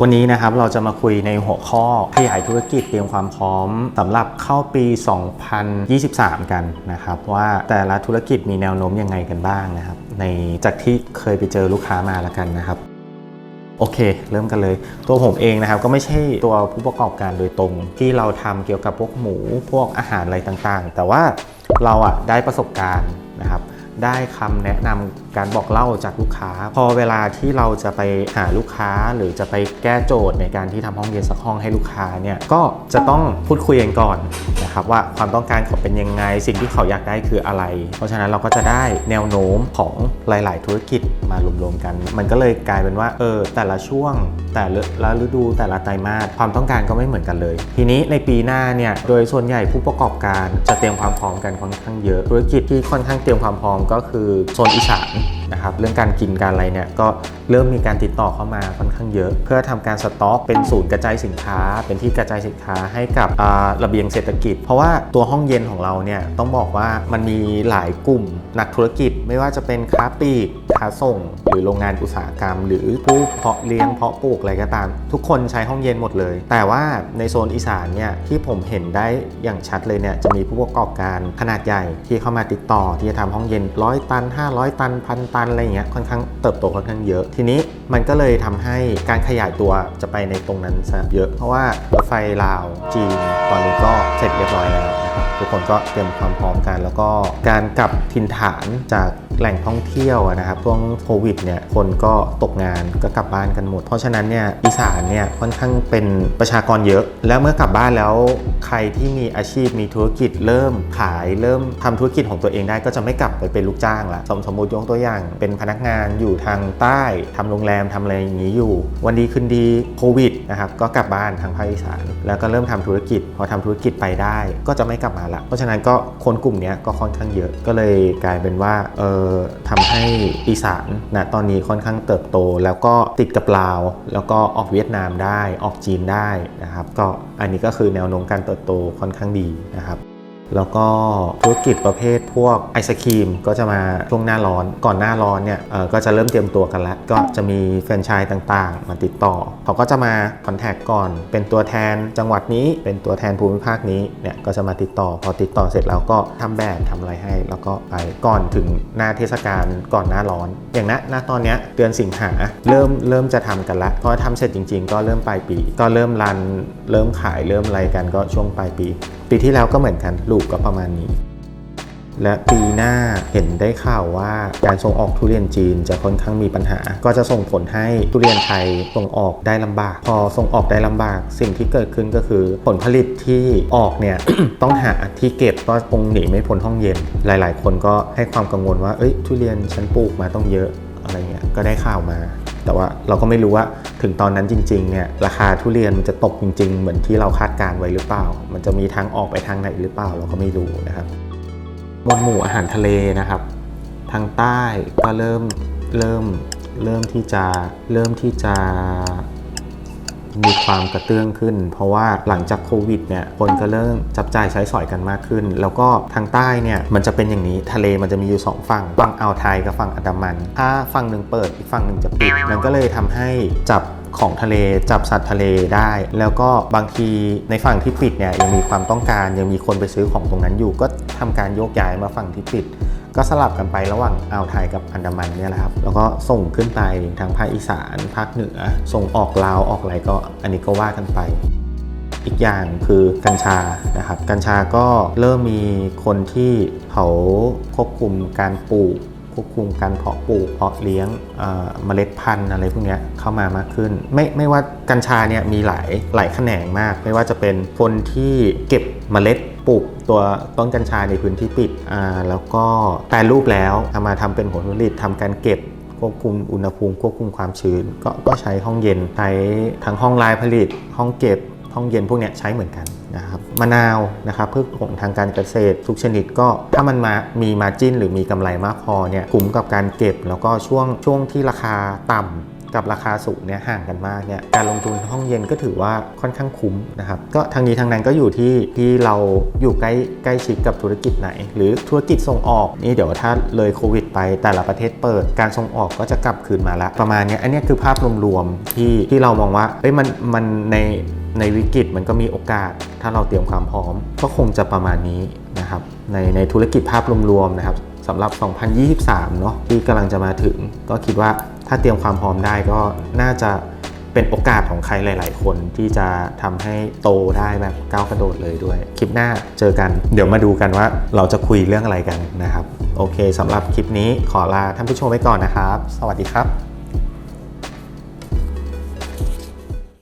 วันนี้นะครับเราจะมาคุยในหัวข้อขยายธุรกิจเตรียมความพร้อมสำหรับเข้าปี 2023 กันนะครับ ว่าแต่ละธุรกิจมีแนวโน้มยังไงกันบ้างนะครับ ในจากที่เคยไปเจอลูกค้ามาแล้วกันนะครับโอเค เริ่มกันเลย ตัวผมเองนะครับก็ไม่ใช่ตัวผู้ประกอบการโดยตรง ที่เราทำเกี่ยวกับพวกหมูพวกอาหารอะไรต่างๆ แต่ว่าเราอะได้ประสบการณ์นะครับ ได้คำแนะนำ การบอกเล่าจากลูกค้า พอเวลาที่เราจะไปหาลูกค้าหรือจะไปแก้โจทย์ในการที่ทำห้องเย็นสักห้องให้ลูกค้าเนี่ยก็จะต้องพูดคุยกันก่อนนะครับว่าความต้องการเขาเป็นยังไงสิ่งที่เขาอยากได้คืออะไร เพราะฉะนั้นเราก็จะได้แนวโน้มของหลาย ๆ ธุรกิจมารวมๆกัน มันก็เลยกลายเป็นว่าเออแต่ละช่วง แต่ละฤดูแต่ละไตรมาสความต้องการก็ไม่เหมือนกันเลย ทีนี้ในปีหน้าเนี่ยโดยส่วนใหญ่ผู้ประกอบการจะเตรียมความพร้อมกันค่อนข้างเยอะธุรกิจที่ค่อนข้างเตรียมความพร้อมก็คือโซนอีสานนะครับเรื่องการกินการอะไรเนี่ยก็เริ่มมีการติดต่อเข้ามาค่อนข้างเยอะ เพื่อทำการสต็อกเป็นศูนย์กระจายสินค้า เป็นที่กระจายสินค้าให้กับระเบียงเศรษฐกิจ เพราะว่าตัวห้องเย็นของเราเนี่ยต้องบอกว่ามันมีหลายกลุ่มนักธุรกิจ ไม่ว่าจะเป็นค้าปลีกค้าส่ง หรือโรงงานอุตสาหกรรม หรือผู้เพาะเลี้ยงเพาะปลูกอะไรก็ตาม ทุกคนใช้ห้องเย็นหมดเลย แต่ว่าในโซนอีสานเนี่ยที่ผมเห็นได้อย่างชัดเลยเนี่ยจะมีผู้ประกอบการขนาดใหญ่ที่เข้ามาติดต่อที่จะทำห้องเย็นร้อยตัน 500 ตันพันตันอะไรเงี้ยค่อนข้างเติบโตค่อนข้างเยอะ ทีนี้มันก็เลยทำให้การขยายตัวจะไปในตรงนั้นซะเยอะ เพราะว่ารถไฟลาวจีนตอนนี้ก็เสร็จเรียบร้อยแล้วนะครับทุกคนก็เตรียมความพร้อมกัน แล้วก็การกลับถิ่นฐานจากแหล่งท่องเที่ยวนะครับช่วงโควิดเนี่ยคนก็ตกงานก็กลับบ้านกันหมด เพราะฉะนั้นเนี่ยอีสานเนี่ยค่อนข้างเป็นประชากรเยอะ แล้วเมื่อกลับบ้านแล้วใครที่มีอาชีพมีธุรกิจเริ่มขายเริ่มทำธุรกิจของตัวเองได้ก็จะไม่กลับไปเป็นลูกจ้างละสมสมมติยกตัวอย่างเป็นพนักงานอยู่ทางใต้ทำโรงแรมทำอะไรอย่างนี้อยู่ วันดีคืนดีโควิดนะครับก็กลับบ้านทางภาคอีสานแล้วก็เริ่มทำธุรกิจ พอทำธุรกิจไปได้ ก็จะไม่กลับมาละเพราะฉะนั้นก็คนกลุ่มนี้ก็ค่อนข้างเยอะก็เลยกลายเป็นว่าเออทำให้อีสานนะตอนนี้ค่อนข้างเติบโต แล้วก็ติดกับลาว แล้วก็ออกเวียดนามได้ออกจีนได้นะครับก็อันนี้ก็คือแนวโน้มการเติบโตค่อนข้างดีนะครับ แล้วก็ธุรกิจประเภทพวกไอศครีมก็จะมาช่วงหน้าร้อน ก่อนหน้าร้อนเนี่ยก็จะเริ่มเตรียมตัวกันแล้ว ก็จะมีแฟรนไชส์ต่างๆ มาติดต่อ เขาก็จะมาคอนแทคก่อน เป็นตัวแทนจังหวัดนี้ เป็นตัวแทนภูมิภาคนี้เนี่ยก็จะมาติดต่อ พอติดต่อเสร็จแล้วก็ทำแบบทำอะไรให้ แล้วก็ไปก่อนถึงหน้าเทศกาลก่อนหน้าร้อน อย่างณณตอนเนี้ยเดือนสิงหาเริ่มเริ่มจะทำกันละพอทำเสร็จจริง ๆ ก็เริ่มปลายปี ก็เริ่มรันเริ่มขายเริ่มอะไรกันก็ช่วงปลายปี ปีที่แล้วก็เหมือนกันลูกก็ประมาณนี้ และปีหน้าเห็นได้ข่าวว่าการส่งออกทุเรียนจีนจะค่อนข้างมีปัญหา ก็จะส่งผลให้ทุเรียนไทยส่งออกได้ลำบาก พอส่งออกได้ลำบาก สิ่งที่เกิดขึ้นก็คือ ผลผลิตที่ออกเนี่ยต้องหาที่เก็บก็คงหนีไม่พ้นห้องเย็น หลาย ๆ คนก็ให้ความกังวลว่าเอ้ยทุเรียนฉันปลูกมาต้องเยอะอะไรเงี้ยก็ได้ข่าวมา แต่ว่าเราก็ไม่รู้ว่าถึงตอนนั้นจริงๆเนี่ยราคาทุเรียนมันจะตกจริง ๆ เหมือนที่เราคาดการไว้หรือเปล่า มันจะมีทางออกไปทางไหนหรือเปล่าเราก็ไม่รู้นะครับมวลหมู่อาหารทะเลนะครับ ทางใต้ก็เริ่มเริ่มเริ่มที่จะเริ่มที่จะ มีความกระเตื้องขึ้น เพราะว่าหลังจากโควิดเนี่ยคนก็เริ่มจับจ่ายใช้สอยกันมากขึ้น แล้วก็ทางใต้เนี่ยมันจะเป็นอย่างนี้ทะเลมันจะมีอยู่ 2 ฝั่งฝั่งอ่าวไทยกับฝั่งอันดามันถ้าฝั่งหนึ่งเปิดอีกฝั่งหนึ่งจะปิดมันก็เลยทำให้จับของทะเลจับสัตว์ทะเลได้ แล้วก็บางทีในฝั่งที่ปิดเนี่ยยังมีความต้องการยังมีคนไปซื้อของตรงนั้นอยู่ ก็ทำการโยกย้ายมาฝั่งที่ปิด ก็สลับกันไประหว่างอ่าวไทยกับอันดามันเนี่ยแหละครับแล้วก็ส่งขึ้นไปทางภาคอีสานภาคเหนือ ส่งออกลาวออกอะไรก็อันนี้ก็ว่ากันไปอีกอย่างคือกัญชานะครับ กัญชาก็เริ่มมีคนที่เขาควบคุมการปลูก ควบคุมการเพาะปลูกเพาะเลี้ยงเมล็ดพันธุ์อะไรพวกนี้เข้ามามากขึ้น ไม่ไม่ว่ากัญชาเนี่ยมีหลายหลายแขนงมาก ไม่ว่าจะเป็นคนที่เก็บเมล็ดปลูกตัวต้นกัญชาในพื้นที่ปิดอ่าแล้วก็แปรรูปแล้วเอามาทำเป็นผลผลิตทำการเก็บควบคุมอุณหภูมิควบคุมความชื้น ก็ก็ใช้ห้องเย็นใช้ทั้งห้องลายผลิต ห้องเก็บ ห้องเย็นพวกนี้ใช้เหมือนกันนะครับมะนาวนะครับพืชผลทางการเกษตร ทุกชนิดก็ถ้ามันมามีมาจิ้นหรือมีกำไรมากพอเนี่ยคุ้มกับการเก็บ แล้วก็ช่วงช่วงที่ราคาต่ำกับราคาสูงเนี่ยห่างกันมากเนี่ยการลงทุนห้องเย็นก็ถือว่าค่อนข้างคุ้มนะครับก็ทางนี้ทางนั้นก็อยู่ที่ที่เราอยู่ใกล้ใกล้ชิดกับธุรกิจไหน หรือธุรกิจส่งออกนี่เดี๋ยวถ้าเลยโควิดไปแต่ละประเทศเปิดการส่งออกก็จะกลับคืนมาละประมาณเนี้ยอันนี้คือภาพรวมๆที่ที่เรามองว่าเอ้ยมันมันใน ในวิกฤตมันก็มีโอกาส ถ้าเราเตรียมความพร้อม ก็คงจะประมาณนี้นะครับในในธุรกิจภาพรวมๆนะครับสำหรับ 2023 เนาะที่กำลังจะมาถึง ก็คิดว่าถ้าเตรียมความพร้อมได้ก็น่าจะเป็นโอกาสของใครหลาย ๆ คนที่จะทำให้โตได้แบบก้าวกระโดดเลยด้วย คลิปหน้าเจอกัน เดี๋ยวมาดูกันว่าเราจะคุยเรื่องอะไรกันนะครับ โอเคสำหรับคลิปนี้ขอลาท่านผู้ชมไปก่อนนะครับ สวัสดีครับ